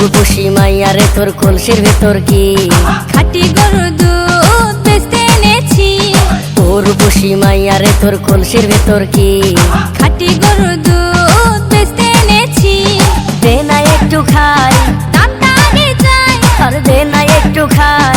রূপসী মাইয়ারে তোর কলসির ভেতর কি? খাটি গরু দুধ বেচতে এনেছি। ও রূপসী মাইয়ারে তোর কলসির ভেতর কি? খাটি গরু দুধ বেচতে এনেছি। দে না একটু খাই। আর দে না একটু খাই।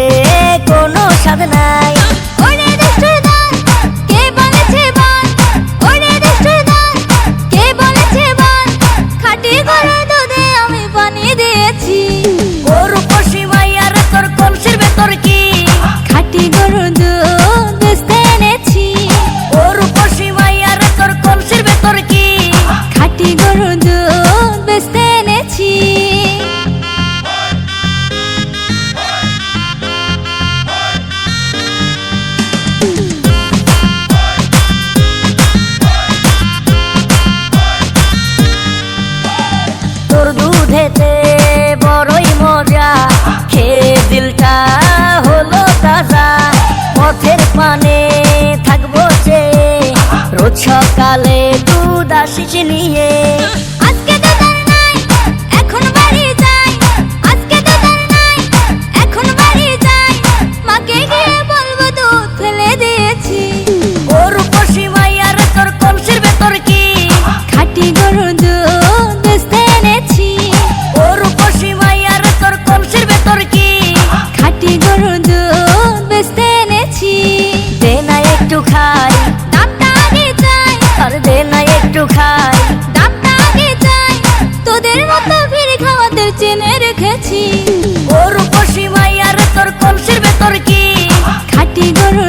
চোখের পানে থাকব যে। রোজ সকালে দুধ আসিস নিয়ে। তোদের চেনে রেখেছি। ওর উপসীমাই আর তোর কলসির ভেতর কি? খাটি গরু